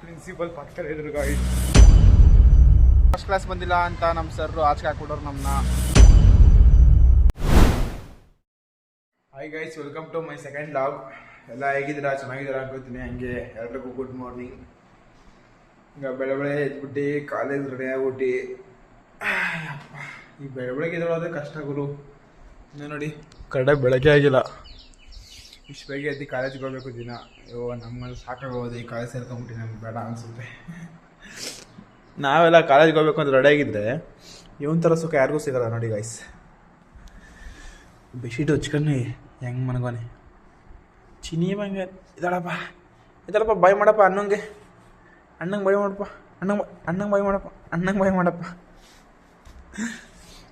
Principal ಪಕ್ಕದ ಇದ್ರು guys first class ಬಂದಿಲ್ಲ ಅಂತ ನಮ್ಮ ಸರ್ ಆಚೆ ಹಾಕ್ಬಿಡೋರು ನಮ್ಮನ್ನ hi guys welcome to my second vlog ಎಲ್ಲ ಹೇಗಿದ್ದೀರಾ? ಚೆನ್ನಾಗಿದ್ದೀರಾ ಅನ್ಕೋತೀನಿ. ಹಂಗೆ ಎಲ್ರಿಗೂ ಗುಡ್ ಮಾರ್ನಿಂಗ್ ಈಗ ಬೆಳೆ ಬೆಳೆ ಎದ್ಬಿಟ್ಟು ಕಾಲೇಜ್ ರೆಡಿ ಆಗ್ಬಿಟ್ಟು ಅಯ್ಯಪ್ಪ, ಈ ಬೆಳೆ ಬೆಳಗ್ಗೆ ಎದ್ದೇಳೋದೇ ಕಷ್ಟ ಗುರು. ಇನ್ನು ನೋಡಿ. ಕಡೆ ಬೆಳಗ್ಗೆ ಆಗಿಲ್ಲ. ಇಷ್ಟು ಬೇಗ ಎದ್ದು ಕಾಲೇಜ್ಗೆ ಹೋಗ್ಬೇಕು ದಿನ. ಅಯ್ಯೋ ನಮ್ಮಲ್ಲಿ ಸಾಕಾಗೋದು ಈ ಕಾಲೇಜ್ ಸೇರ್ಕೊಂಬಿಟ್ಟು ನಮ್ಗೆ ಬೇಡ ಅನಿಸುತ್ತೆ. ನಾವೆಲ್ಲ ಕಾಲೇಜ್ಗೆ ಹೋಗ್ಬೇಕು ಅಂತ ರೆಡಿ ಆಗಿದ್ರೆ ಇವನ್ ಥರ ಸುಖ ಯಾರಿಗೂ ಸಿಗಲ್ಲ ನೋಡಿ ಗೈಸ್ ಬೆಡ್ಶೀಟ್ ಹಚ್ಕೊಂಡು ಹೆಂಗೆ ಮನಗೋನೆ ಚಿನಿ ಬಂಗೆ ಇದಾಳಪ್ಪ ಇದಾಳಪ್ಪ ಬಾಯ್ ಮಾಡಪ್ಪ ಅಣ್ಣಂಗೆ. ಅಣ್ಣಂಗೆ ಬಾಯ್ ಮಾಡಪ್ಪ. ಅಣ್ಣಂಗೆ ಅಣ್ಣಂಗೆ ಬಾಯ್ ಮಾಡಪ್ಪ. ಅಣ್ಣಂಗೆ ಬಾಯ್ ಮಾಡಪ್ಪ.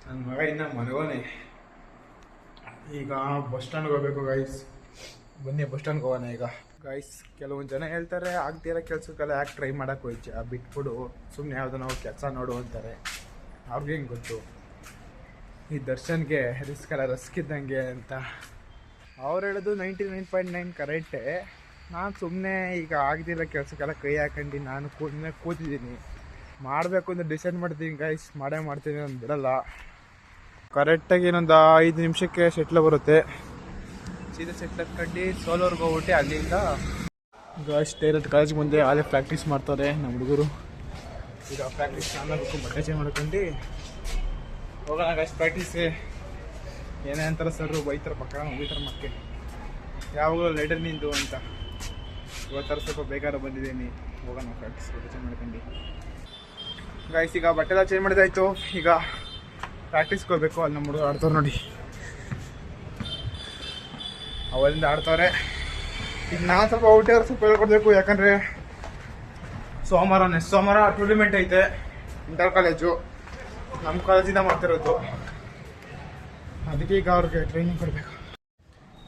ನನ್ನ ಮಗ ಇನ್ನ ಮನಗೋನೆ ಈಗ ಬಸ್ ಸ್ಟ್ಯಾಂಡ್ಗೆ ಹೋಗ್ಬೇಕು ಗೈಸ್ ಬನ್ನಿ, ಬಸ್ ಸ್ಟ್ಯಾಂಡ್ಗೆ ಹೋಗೋಣ ಈಗ. ಗಾಯ್ಸ್ ಕೆಲವೊಂದು ಜನ ಹೇಳ್ತಾರೆ, ಆಗ್ತಿರೋ ಕೆಲ್ಸಕ್ಕೆಲ್ಲ ಯಾಕೆ ಟ್ರೈ ಮಾಡೋಕೆ ಹೋಯ್ತು ಬಿಟ್ಬಿಡು. ಸುಮ್ಮನೆ ಯಾವುದೋ ನಾವು ಕೆಲಸ ನೋಡು ಅಂತಾರೆ. ಅವ್ರಿಗೆ ಹಿಂಗೆ ಗೊತ್ತು? ಈ ದರ್ಶನ್ಗೆ ರಿಸ್ಕ್ ಎಲ್ಲ ರಸ್ಕ್ ಇದ್ದಂಗೆ ಅಂತ. ಅವ್ರು ಹೇಳೋದು ನೈಂಟಿ ನೈನ್ ಪಾಯಿಂಟ್ ನೈನ್ ಕರೆಕ್ಟೇ ನಾನು ಸುಮ್ಮನೆ ಈಗ ಆಗ್ದಿರೋ ಕೆಲಸಕ್ಕೆಲ್ಲ ಕೈ ಹಾಕೊಂಡು, ನಾನು ಕೂದ್ಮೇಲೆ ಕೂತಿದ್ದೀನಿ. ಮಾಡಬೇಕು ಅಂತ ಡಿಸೈಡ್ ಮಾಡ್ತೀನಿ ಗೈಸ್ ಮಾಡೇ ಮಾಡ್ತೀನಿ ನಾನು ಬಿಡಲ್ಲ. ಕರೆಕ್ಟಾಗಿ ಇನ್ನೊಂದು ಐದು ನಿಮಿಷಕ್ಕೆ ಸೆಟ್ಲ್ ಬರುತ್ತೆ. ಸೀದಾ ಸೆಟ್ ಹತ್ಕೊಂಡು ಸೋಲೋರ್ಗೆ ಹೋಗ್ಬಿಟ್ಟು ಅಲ್ಲಿಂದ ಗಾಯ್ಸ್ ಇರೋದು ಕಾಲೇಜ್ ಮುಂದೆ ಅಲ್ಲೇ ಪ್ರಾಕ್ಟೀಸ್ ಮಾಡ್ತಾರೆ ನಮ್ಮ ಹುಡುಗರು. ಈಗ ಪ್ರಾಕ್ಟೀಸ್ ಮಾಡಬೇಕು ಬಟ್ಟೆ ಚೇಂಜ್ ಮಾಡ್ಕೊಂಡು ಹೋಗೋಣ ಗಾಯ್ಸ್ ಪ್ರಾಕ್ಟೀಸ್ ಏನೇ ಅಂತಾರ ಸರ್ ಬೈತಾರೆ ಪಕ್ಕ ಹೋಗ್ತಾರೆ ಮಕ್ಕೆ ಯಾವಾಗಲೂ ಲೇಟರ್ ನಿಂದು ಅಂತ. ಇವತ್ತರ ಸ್ವಲ್ಪ ಬೇಕಾದ್ರೆ ಬಂದಿದ್ದೀನಿ. ಹೋಗೋಣ ಪ್ರಾಕ್ಟೀಸ್ ಬಟ್ಟೆ ಚೇಂಜ್ ಮಾಡ್ಕೊಂಡು. ಗಾಯ್ಸ್ ಈಗ ಬಟ್ಟೆ ಎಲ್ಲ ಚೇಂಜ್ ಮಾಡಿದಾಯ್ತು. ಈಗ ಪ್ರಾಕ್ಟೀಸ್ಗೆ ಹೋಗ್ಬೇಕು ಅಲ್ಲಿ ನಮ್ಮ ಹುಡುಗರು ಆಡ್ತಾರೆ ನೋಡಿ. ಅವರಿಂದ ಆಡ್ತಾರೆ ಈಗ ನಾನು ಸ್ವಲ್ಪ ಔಟರ್ ಸ್ವಲ್ಪ ಹೇಳ್ಕೊಡ್ಬೇಕು ಯಾಕಂದರೆ ಸೋಮವಾರ ನೆಕ್ಸ್ಟ್ ಸೋಮವಾರ ಟೂರ್ನಿಮೆಂಟ್ ಐತೆ ಇಂಟರ್ ಕಾಲೇಜು ನಮ್ಮ ಕಾಲೇಜಿಂದ ಮಾಡ್ತಿರೋದು. ಅದಕ್ಕೆ ಈಗ ಅವ್ರಿಗೆ ಟ್ರೈನಿಂಗ್ ಕೊಡಬೇಕು.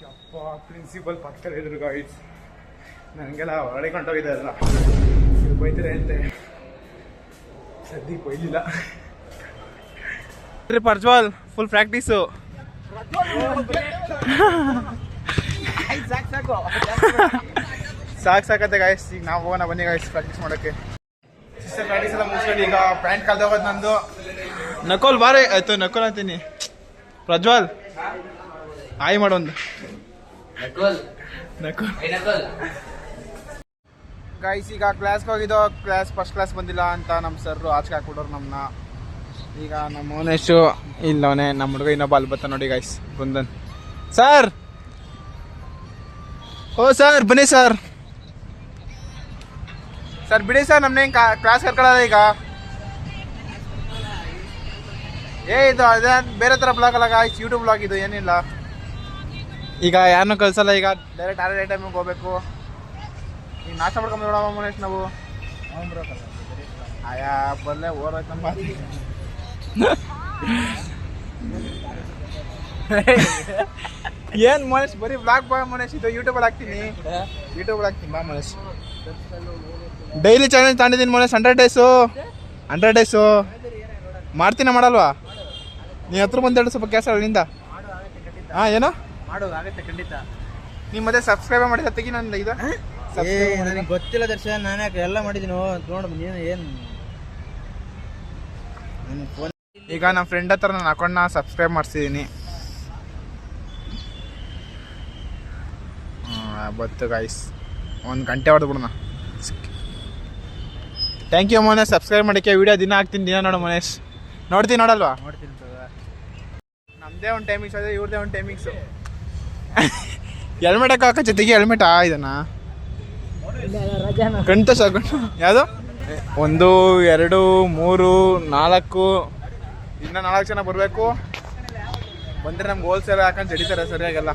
ಯಪ್ಪ ಪ್ರಿನ್ಸಿಪಲ್ ಪಕ್ಕದಲ್ಲಿ ಇದ್ರು ಗೈಡ್ಸ್ ನನಗೆಲ್ಲ ಹೊರಗಡೆ ಕೊಂಡೋಗಿದೆ ಅಲ್ಲ. ಬೈತಾರೆ ಅಂತೆ ಸದ್ಯ ಬೈಲಿಲ್ಲ. ಪರ್ಜ್ವಾಲ್ ಫುಲ್ ಪ್ರಾಕ್ಟೀಸು ಸಾಕು ಸಾಕತ್ತೆ ಗಾಯ್ಸ್ ಈಗ ನಾವು ಹೋಗೋಣ ಬನ್ನಿ ಗಾಯ್ಸ್ ಪ್ರಾಕ್ಟೀಸ್ ಮಾಡೋಕೆ ಸಿಸ್ಟರ್ ಪ್ರಾಕ್ಟೀಸ್ ಎಲ್ಲ ಮುಗಿಸ್ಕೊಂಡು ಈಗ ಪ್ಯಾಂಟ್ ಕಲ್ದೋಗೋದು ನಂದು. ನಕೋಲ್ ಬಾರೆ. ಆಯ್ತು ನಕೋಲ್ ಅಂತೀನಿ. ಪ್ರಜ್ವಲ್. ಆಯ್ ಮಾಡೊಂದು ನಕೋಲ್. ಗಾಯ್ಸ್ ಈಗ ಕ್ಲಾಸ್ಗೆ ಹೋಗಿದ್ದೋ ಕ್ಲಾಸ್ ಫಸ್ಟ್ ಕ್ಲಾಸ್ ಬಂದಿಲ್ಲ ಅಂತ ನಮ್ಮ ಸರ್ ಆಚೆ ಹಾಕ್ಬಿಡೋರು ನಮ್ಮನ್ನ ಈಗ ನಮ್ಮ ಓನೇಶು ಇಲ್ಲವನೇ ನಮ್ಮ ಹುಡುಗ ಇನ್ನೊಬ್ಬ ಅಲ್ಲಿ ಬರ್ತಾನೆ ನೋಡಿ ಗಾಯ್ಸ್ ಬಂದನ್. ಸರ್ ಓ ಸರ್ ಬನ್ನಿ ಸರ್. ಸರ್ ಬಿಡಿ ಸರ್ ನಮ್ಮನ್ನ ಕ್ಲಾಸ್ ಕರ್ಕೊಳ್ಳೋದ ಈಗ. ಏ ಇದು ಅದೇ ಬೇರೆ ಥರ ಬ್ಲಾಗ್ ಅಲ್ಲ ಗಾಯ್ಸ್ ಯೂಟ್ಯೂಬ್ ಬ್ಲಾಗ್ ಇದು ಏನಿಲ್ಲ. ಈಗ ಯಾರನ್ನೂ ಕಳ್ಸಲ್ಲ ಈಗ ಡೈರೆಕ್ಟ್ ಆರೇ ಟೈಮಿಗೆ ಹೋಗ್ಬೇಕು. ಈಗ ನಾಷ್ಟ ಮಾಡ್ಕೊಂಡು ಮನೇಶ್ ನಾವು. ಆಯಾ ಬರಲೇ ಓರೋಯ್ತು ನಮ್ಮ ಏನ್ ಮನೇಶ್ ಬರೀ ಬ್ಲಾಗ್ ಬಾ ಮನೇಶ್ ಇದು ಯೂಟ್ಯೂಬಲ್ಲಿ ಹಾಕ್ತೀನಿ. ಯೂಟ್ಯೂಬ್ ಹಾಕ್ತೀನಿ ಬಾ Manesh daily challenge ತಾಂಡಿದ್ದೀನಿ Manesh hundred days hundred days ಮಾಡ್ತೀನ ಮಾಡಲ್ವಾ? ನೀ ಹತ್ರ ಬಂದೇಳು ಸ್ವಲ್ಪ ಕೆಲಸ ಅಲ್ಲಿಂದ ಹಾಂ ಏನು? ಮಾಡು ಆಗತ್ತೆ ಖಂಡಿತ. ನಿಮ್ಮ ಮತ್ತೆ ಸಬ್ಸ್ಕ್ರೈಬ್ ಮಾಡಿ ತೆಗಿ ನನ್ನ ಇದು. ನನಗೆ ಗೊತ್ತಿಲ್ಲ ದರ್ಶನ್ ನಾನು ಯಾಕೆ ಎಲ್ಲ ಮಾಡಿದ್ದೀನಿ ನೋಡು ನೀನು ಏನು ಈಗ ನಮ್ಮ ಫ್ರೆಂಡ್ ಹತ್ರ ನನ್ನ ಅಕೌಂಟ್ನ ಸಬ್ಸ್ಕ್ರೈಬ್ ಮಾಡಿಸಿದ್ದೀನಿ ಬತ್ತು ಗಾಯ್ಸ್ ಒಂದು ಗಂಟೆ ಹೊಡೆದು ಬಿಡೋಣ. ಥ್ಯಾಂಕ್ ಯು ಮೋನೇಶ್ ಸಬ್ಸ್ಕ್ರೈಬ್ ಮಾಡೋಕ್ಕೆ ವೀಡಿಯೋ ದಿನ ಹಾಕ್ತೀನಿ ದಿನ ನೋಡು ಮೋನೇಶ್ ನೋಡ್ತೀನಿ ನೋಡಲ್ವಾ? ನೋಡ್ತೀನಿ. ನಮ್ಮದೇ ಒಂದು ಟೈಮಿಂಗ್ಸ್ ಅದೇ ಇವ್ರದೇ ಒಂದು ಟೈಮಿಂಗ್ಸು ಹೆಲ್ಮೆಟ್ ಹಾಕೋ ಜೊತೆಗೆ ಹೆಲ್ಮೆಟ್ ಆ ಇದನ್ನ. ಸಾಕು ಯಾವುದು? ಒಂದು ಎರಡು ಮೂರು ನಾಲ್ಕು. ಇನ್ನು ನಾಲ್ಕು ಜನ ಬರಬೇಕು. ಬಂದರೆ ನಮ್ಗೆ ಹೋಲ್ಸೇಲ್ ಹಾಕೊಂಡು ಜಡಿತಾರೆ ಸರಿಯಾಗೆಲ್ಲ.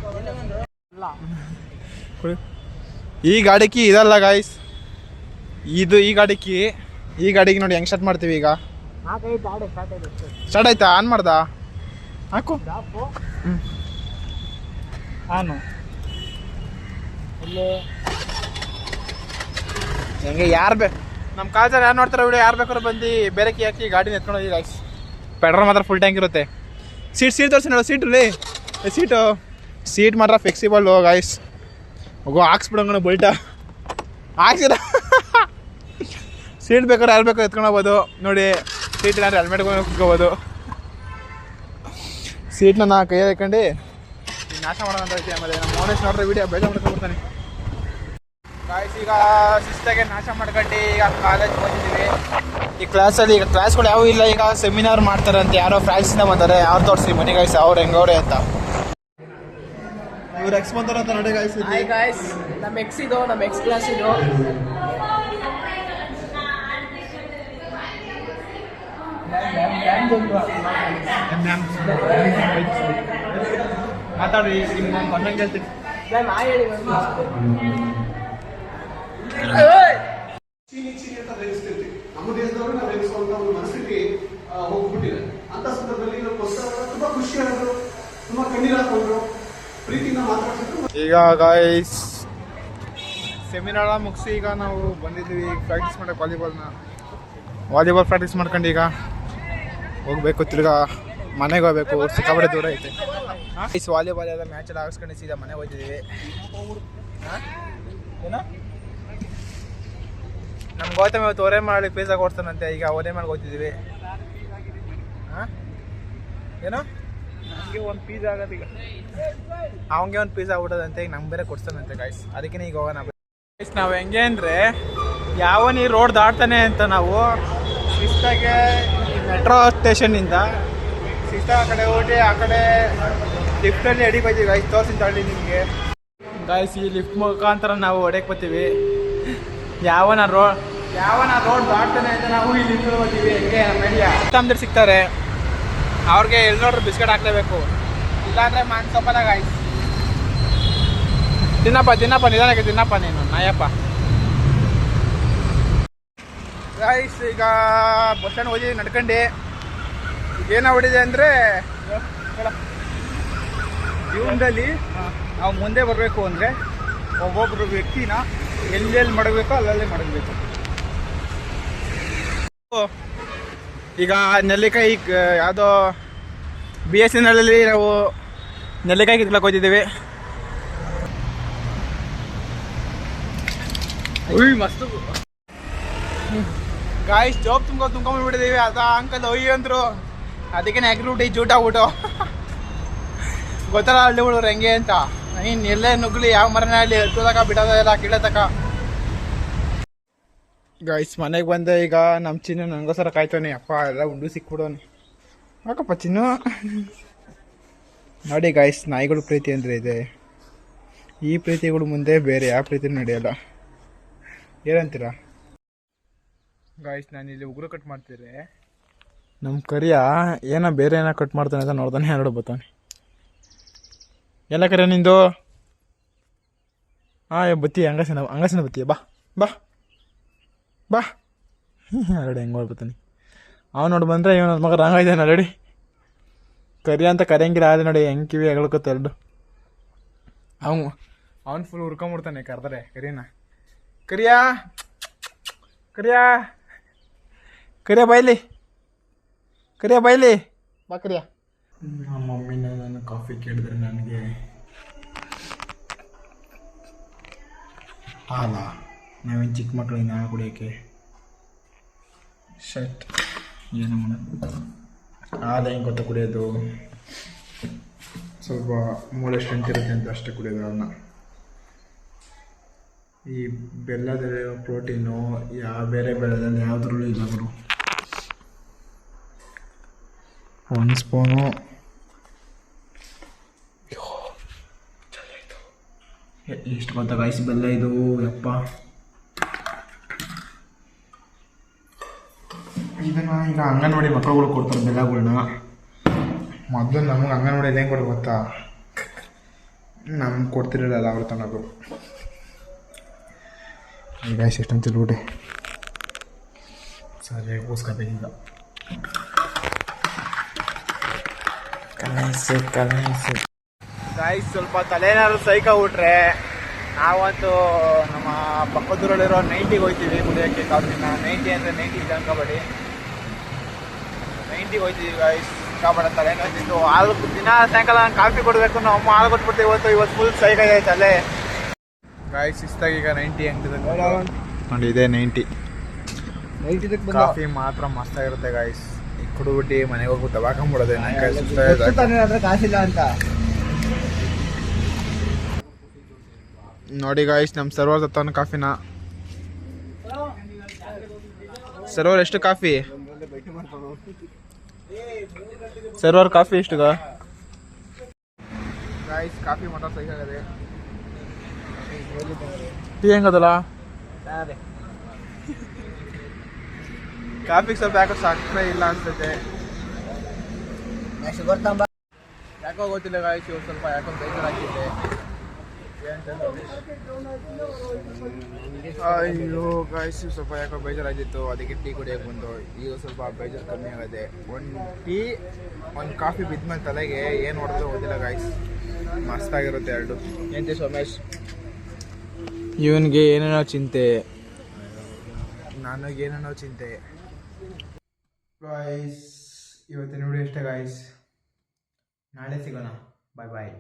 ಈ ಗಾಡಿಕಿ ಇದಲ್ಲ ಗಾಯ್ಸ್ ಇದು ಈ ಗಾಡಿಕಿ ಈ ಗಾಡಿಗೆ ನೋಡಿ ಹೆಂಗ್ ಸ್ಟಾರ್ಟ್ ಮಾಡ್ತೀವಿ ಈಗ. ಸ್ಟಾರ್ಟ್ ಆಯ್ತಾ? ಆನ್ ಮಾಡ್ದ? ಹಾಕು. ಆನು. ಹೆಂಗೆ ಯಾರು ಬೇ ನಮ್ಮ ಕಾಲ್ಜಲ್ಲಿ ಯಾರು ನೋಡ್ತಾರೆ ವಿಡಿಯೋ ಯಾರು ಬೇಕಾದ್ರೂ ಬಂದು ಬೇರೆ ಕಿ ಹಾಕಿ ಗಾಡಿನ ಎತ್ಕೊಂಡು ಹೋಗಿ ಗಾಯ್ಸ್ ಪೆಟ್ರೋಲ್ ಮಾತ್ರ ಫುಲ್ ಟ್ಯಾಂಕ್ ಇರುತ್ತೆ. ಸೀಟ್ ಸೀಟ್ ತೋರಿಸಿ ನೋಡು ಸೀಟಲ್ಲಿ ಸೀಟು ಸೀಟ್ ಮಾತ್ರ ಫ್ಲೆಕ್ಸಿಬಲ್ ಗಾಯ್ಸ್ ಹೋಗೋ ಹಾಕ್ಸ್ಬಿಡಂಗಣ ಬಲ್ಟ ಹಾಕ್ಸಿದ. ಸೀಟ್ ಬೇಕಾದ್ರೆ ಯಾರು ಬೇಕಾದ್ರೆ ಎತ್ಕೊಂಡೋಗ್ಬೋದು. ನೋಡಿ ಸೀಟ್ ಇಲ್ಲಾಂದ್ರೆ ಹೆಲ್ಮೆಟ್ ಕುತ್ಕೋಬೋದು ಸೀಟ್ನ ನಾ ಕೈಯಲ್ಲಿ ಹಾಕೊಂಡು ನಾಶ ಮಾಡೋಣ ಅಂತ ಆಮೇಲೆ. ನಮ್ಮ ಮೋನೇಶ್ ನೋಡ್ರೆ ವಿಡಿಯೋ ಬೇಜಾರು ಮಾಡ್ಕೊಂಡ್ಬಿಡ್ತಾನೆ ಗಾಯ್ಸ್ ಈಗ ಶಿಸ್ತಾಗೆ ನಾಶ ಮಾಡ್ಕೊಂಡು ಈಗ ಕಾಲೇಜ್ ಹೋಗಿದ್ದೀವಿ ಈ ಕ್ಲಾಸಲ್ಲಿ ಈಗ ಕ್ಲಾಸ್ಗಳು ಯಾವ ಇಲ್ಲ. ಈಗ ಸೆಮಿನಾರ್ ಮಾಡ್ತಾರಂತೆ. ಯಾರೋ ಫ್ರಾನ್ಸಿಂದ ಬಂದಾರೆ. ಯಾರು ತೋರಿಸಿ ಮನೆ ಕಾಯಿಸಿ ಅವ್ರು ಹೆಂಗವ್ರೆ ಅಂತ. ಇವ್ರು ಎಕ್ಸ್ ಬಂದಾರಂತ ನೋಡಿ ಗಾಯ್ಸ್ ಹಾಯ್ ಗಾಯ್ಸ್ ನಮ್ಮ ಎಕ್ಸ್ ಇದು ನಮ್ಮ ಎಕ್ಸ್ ಕ್ಲಾಸ್ ಇದು. ಮಾತಾಡಿ ನಿಮ್ಮ ಬಂದಂಗೆ ಹೇಳ್ತೀನಿ. ನಾ ಹೇಳಿ ನಮ್ಮ ದೇಶದವರು ನಾವು ಎನಿಸ್ಕೊಂಡ ಒಂದು ಮನಸ್ಥಿತಿ ಆ, ಹೋಗ್ಬಿಟ್ಟಿದೆ. ಅಂತ ಸಂದರ್ಭದಲ್ಲಿ ನಾವು ಹೊಸ ತುಂಬಾ ಖುಷಿಯಾದರು ತುಂಬಾ ಕಣ್ಣೀರು ಹಾಕೊಂಡ್ರು ಪ್ರೀತಿಯಿಂದ ಮಾತಾಡ್ಸಿದ್ರು ಈಗ ಗಾಯ್ಸ್ ಸೆಮಿನಾರ ಮುಗಿಸಿ ಈಗ ನಾವು ಬಂದಿದ್ದೀವಿ. ಪ್ರಾಕ್ಟೀಸ್ ಮಾಡೋಕೆ ವಾಲಿಬಾಲ್ನ ವಾಲಿಬಾಲ್ ಪ್ರಾಕ್ಟೀಸ್ ಮಾಡ್ಕೊಂಡು ಈಗ ಹೋಗಬೇಕು ತಿರ್ಗಾ ಮನೆಗೆ ಹೋಗ್ಬೇಕು. ಸಿಕ್ಕಾಪಟ್ಟೆ ದೂರ ಐತೆ. ಐಸ್ ವಾಲಿಬಾಲ್ ಎಲ್ಲ ಮ್ಯಾಚ್ ಎಲ್ಲ ಹಾಕ್ಸ್ಕೊಂಡು ಸೀದಾ ಮನೆ ಹೋಗ್ತಿದ್ದೀವಿ ನಮ್ಮ ಗೌತಮ್ ಇವತ್ತು ಒರೆ ಮಾಡಿ ಪೀಸಾಗಿ ಕೊಡ್ತಾನಂತೆ. ಈಗ ಒರೆ ಮಾಡಿ ಹೋಗ್ತಿದ್ದೀವಿ ಹಾಂ? ಏನೋ? ನನಗೆ ಒಂದು ಪೀಸ್ ಆಗೋದು ಈಗ. ಅವಂಗೆ ಒಂದು ಪೀಸ್ ಆಗ್ಬಿಡೋದಂತೆ ಈಗ ನಮ್ಗೆ ಬೇರೆ ಕೊಡ್ತಾನಂತೆ ಗಾಯ್ಸ್ ಅದಕ್ಕೆ ಈಗ ಹೋಗೋಣ. ಗೈಸ್ ನಾವು ಹೆಂಗೆ ಅಂದರೆ ಯಾವನ್ ಈ ರೋಡ್ ದಾಟ್ತಾನೆ ಅಂತ ನಾವು ಶಿಸ್ತಾಗೆ ಮೆಟ್ರೋ ಸ್ಟೇಷನ್ನಿಂದ ಶಿಸ್ತ ಆ ಕಡೆ ಹೋಗಿ, ಆ ಕಡೆ ಲಿಫ್ಟಲ್ಲಿ ಅಡಿಗೆ ಹೋಗ್ತೀವಿ ಗಾಯ್ಸ್ ತೋರಿಸಿದ ತಳ್ಳಿ ನಿಮಗೆ. ಗಾಯ್ಸ್ ಈ ಲಿಫ್ಟ್ ಮುಖಾಂತರ ನಾವು ಹೊಡೆಯಕ್ಕೆ ಬರ್ತೀವಿ. ಯಾವನ ರೋಡ್ ಯಾವನ ರೋಡ್ ದಾಟ್ತಾನೆ ಅಂತ ನಾವು ಈ ಲಿಫ್ಟ್ ಬರ್ತೀವಿ ಹೆಂಗೆ? ನಮ್ಮ ಸಿಗ್ತಾರೆ. ಅವ್ರಿಗೆ ಎಲ್ಲಿ ನೋಡ್ರಿ ಬಿಸ್ಕೆಟ್ ಹಾಕ್ಲೇಬೇಕು. ಇಲ್ಲಾಂದ್ರೆ ಮಾನ್ ಸೊಪ್ಪದ ಗಾಯ್ಸ್ ತಿನ್ನಪ್ಪ ತಿನ್ನಪ್ಪ, ನಿಧಾನಕ್ಕೆ ತಿನ್ನಪ್ಪ ನೀನು, ನಾಯಪ್ಪ. ಗಾಯ್ಸ್ ಈಗ ಬಸ್ ಸ್ಟ್ಯಾಂಡ್ ಹೋಗಿ ನಡ್ಕೊಂಡು. ಏನೋ ಹೊಡಿದೆ ಅಂದರೆ, ಜೀವನದಲ್ಲಿ ನಾವು ಮುಂದೆ ಬರಬೇಕು ಅಂದರೆ ಒಬ್ಬೊಬ್ಬರು ವ್ಯಕ್ತಿನ ಎಲ್ಲೆಲ್ಲಿ ಮಾಡಬೇಕೋ ಅಲ್ಲಲ್ಲೇ ಮಾಡಬೇಕು ಈಗ ನೆಲ್ಲಿಕಾಯಿ ಯಾವುದೋ ಬಿ ಎಸ್ ಎನ್ ಅಲ್ಲಿ ನಾವು ನೆಲ್ಲಿಕಾಯಿ ಕಿತ್ಕೊಳಕ್ಕೆ ಹೋಗಿದ್ದೀವಿ ಉಯ್ ಗಾಯ್ಸ್ ಜೋಬ್ ತುಂಬ ತುಂಬ್ಕೊಂಡ್ಬಿಟ್ಟಿದ್ದೀವಿ ಅದ ಅಂಕಲ್ ಒಯ್ಯಿ ಅಂದ್ರು. ಅದಕ್ಕೆ ನೆಗ್ರೂಟಿ ಜೂಟ ಊಟ ಗೊತ್ತಲ್ಲ ಹುಡುಗರು ಹೆಂಗೆ ಅಂತ. ಇನ್ನು ಎಲ್ಲೇ ನುಗ್ಲಿ, ಯಾವ ಮರನೇ ಅಲ್ಲಿ ಹತ್ತೋದಕ್ಕ ಬಿಡೋದ ಇಲ್ಲ ಕೀಳತಕ ಗಾಯ್ಸ್ ಮನೆಗೆ ಬಂದೆ ಈಗ ನಮ್ಮ ಚಿನ್ನ ನನಗೋಸ್ಕರ ಕಾಯ್ತಾನೆ, ಅಪ್ಪ, ಎಲ್ಲ ಉಂಡು ಸಿಕ್ಬಿಡೋನೆ. ಯಾಕಪ್ಪ ಚಿನ್ನು? ನೋಡಿ ಗಾಯ್ಸ್ ನಾಯಿಗಳು ಪ್ರೀತಿ ಅಂದರೆ ಇದೆ. ಈ ಪ್ರೀತಿಗಳು ಮುಂದೆ ಬೇರೆ ಯಾವ ಪ್ರೀತಿ ನಡೆಯಲ್ಲ. ಏನಂತೀರಾ? ಗಾಯ್ಸ್ ನಾನು ಇಲ್ಲಿ ಉಗುರು ಕಟ್ ಮಾಡ್ತಿದ್ರೆ. ನಮ್ಮ ಕರಿಯ ಏನೋ ಬೇರೆ ಏನೋ ಕಟ್ ಮಾಡ್ತಾನೆ ಅಂತ ನೋಡ್ತಾನೆ ಎರಡು ಬರ್ತಾನೆ ಎಲ್ಲ ಕರಿಯ ನಿಂದು? ಹಾಂ ಬತ್ತಿ, ಹಂಗಸಿನ ಹಂಗಸಿನ ಬತ್ತಿ, ಬಾ ಬಾ. ಬಾ. ಆಲ್ರೆಡಿ ಹೆಂಗೆ ಬರ್ತಾನೆ ಅವ್ನು ನೋಡಿ ಬಂದರೆ ಇವನ ಮಗ ರಾಂಗ್ ಇದ್ದಾನೆ ಆಲ್ರೆಡಿ ಕರಿ ಅಂತ ಕರಿಯಂಗಿಲ್ಲ, ಆದ್ರೆ ನೋಡಿ ಹೆಂಗೆ ಕಿವಿ ಎಗಳ್ಕೊತ ಎರಡು. ಅವನು, ಅವ್ನು ಫುಲ್ ಹುರ್ಕೊಂಬಿಡ್ತಾನೆ ಕರೆದರೆ ಕರಿಯನ ಕರಿಯಾ. ಕರಿಯಾ. ಕರಿಯ ಬೈಲಿ ಕರಿಯ ಬೈಲಿ ಬಾ ಕರಿಯ. ಮಮ್ಮಿನ ನಾನು ಕಾಫಿ ಕೇಳಿದ್ರೆ ನನಗೆ ಹಾಲ? ನಾವೇನು ಚಿಕ್ಕ ಮಕ್ಕಳಿಗೆ ನಾ ಕುಡಿಯೋಕ್ಕೆ ಶರ್ಟ್ ಏನು ಮಾಡೋದು? ಆದ ಹೆಂಗೆ ಗೊತ್ತಾ ಕುಡಿಯೋದು. ಸ್ವಲ್ಪ ಮೂಳೆ ಸ್ಟ್ರೆಂತ್ ಇರುತ್ತೆ ಅಂತ ಅಷ್ಟೇ ಕುಡಿಯೋದು ಅದನ್ನ ಈ ಬೆಲ್ಲದ ಪ್ರೋಟೀನು ಯಾವ ಬೇರೆ ಬೆಳೆದಲ್ಲಿ ಯಾವುದ್ರಲ್ಲೂ ಇಲ್ಲ ಗುರು. ಒಂದು ಸ್ಪೂನು ಎಷ್ಟು ಬಂತ ರೈಸ್ ಬೆಲ್ಲ ಇದು? ಯಪ್ಪ. ಇದನ್ನ ಈಗ ಅಂಗನವಾಡಿ ಮಕ್ಕಳುಗಳು ಕೊಡ್ತಾರೆ ಬೆಲ್ಲಗಳನ್ನ ಮೊದಲು ನಮಗೆ ಅಂಗನವಾಡಿ ಹೆಂಗೆ ಕೊಡೋದು ಗೊತ್ತಾ? ನಮ್ಗೆ ಕೊಡ್ತಿರಲಿಲ್ಲ ಅವ್ರು ತನಗೂ ಈಗ ಎಷ್ಟಂತ ತಿಳ್ಬಿಟ್ಟೆ ಸರಿ ಕೂಸ್ಕೋಬೇಕೀಗ ಕಲಾಯಿಸು ಕಲಾಯಿಸು ಗಾಯ್ ಸ್ವಲ್ಪ ತಲೆನಾದ್ರು ಸೈಕ ಬಿಟ್ರೆ ನಾವಂತೂ ನಮ್ಮ ಪಕ್ಕದೂರಲ್ಲಿರೋ ನೈಂಟಿಗೆ ಹೋಗ್ತೀವಿ ಕುಡಿಯೋಕ್ಕೆ ಕಾಫಿನ. ನೈಂಟಿ ಅಂದರೆ ನೈಂಟಿ ಇದೆ ನೈಂಟಿಗೆ ಹೋಗ್ತೀವಿ ಗಾಯ್ಸ್ ಸಿಕ್ಕಾಪಟ್ಟೆ ತಲೆನೋಯ್ತಿತ್ತು ಹಾಲು ದಿನ ಸಾಯಂಕಾಲ ಕಾಫಿ ಕೊಡಬೇಕು ನಾವು ಅಮ್ಮ ಹಾಲು ಕೊಟ್ಬಿಡ್ತೀವಿ ಇವತ್ತು. ಇವತ್ತು ಫುಲ್ ಸೈಡ್ ಆಯ್ತು ಅಲ್ಲೇ. ಗಾಯ್ಸ್ ಇಷ್ಟಾಗಿ ಈಗ ನೈಂಟಿ ಹೆಂಗಿದೆ ನೋಡಿ ಇದೆ ನೈಂಟಿ ಕಾಫಿ ಮಾತ್ರ ಮಸ್ತಾಗಿರುತ್ತೆ ಗಾಯ್ಸ್ ಈಗ ಕುಡಿದ್ಬಿಟ್ಟು ಮನೆಗೆ ಹೋಗಿ ತವಾಕೊಂಬಿಡೋದೆ ಸುಸ್ತಾಗಿದೆ ತಾನೇ ಆದ್ರೆ ಕಾಸಿಲ್ಲ ಅಂತ? ನೋಡಿ ಗಾಯ್ಸ್ ನಮ್ಮ ಸರ್ವರ್ ತತ್ತಾನ ಕಾಫಿನ. ಸರ್ವರ್ ಎಷ್ಟು ಕಾಫಿ? ಸರ್ವರ್ ಕಾಫಿ ಎಷ್ಟು ಗಾಯ್ಸ್ ಕಾಫಿ ಮಾತ್ರ ಸಹಿ ಆಗದೆ ಟೀ ಹೆಂಗದಲ್ಲ? ಕಾಫಿ ಸ್ವಲ್ಪ ಯಾಕೋ ಸಕ್ಕರೆ ಇಲ್ಲ ಅನ್ಸುತ್ತೆ. ಯಾಕೋ ಗೊತ್ತಿಲ್ಲ ಗಾಯ್ಸ್ ಇವಾಗ ಸ್ವಲ್ಪ ಯಾಕೋ ಬೇಜಾರಾಗಿದೆ ಅಯ್ಯೋ ಗಾಯ್ಸ್ ಸ್ವಲ್ಪ ಯಾಕೋ ಬೇಜಾರಾಗಿತ್ತು. ಅದಕ್ಕೆ ಟೀ ಕುಡಿಯೋಕೆ ಬಂದು. ಈಗ ಸ್ವಲ್ಪ ಬೇಜಾರು ಕಮ್ಮಿ ಆಗಿದೆ. ಒಂದು ಟೀ ಒಂದು ಕಾಫಿ ಬಿದ್ಮೇಲೆ ತಲೆಗೆ ಏನು ಹೊಡೆದ್ರು ಓದಿಲ್ಲ ಗಾಯ್ಸ್ ಮಸ್ತಾಗಿರುತ್ತೆ ಎರಡು. ಎಂತಿ ಸೋಮೇಶ್? ಇವನಿಗೆ ಏನೇನೋ ಚಿಂತೆ. ನನಗೇನೇನೋ ಚಿಂತೆ. ಗಾಯ್ಸ್ ಇವತ್ತಿನ ನೋಡಿ ಎಷ್ಟೇ ಗಾಯ್ಸ್ ನಾಳೆ ಸಿಗೋಣ. ಬಾಯ್ ಬಾಯ್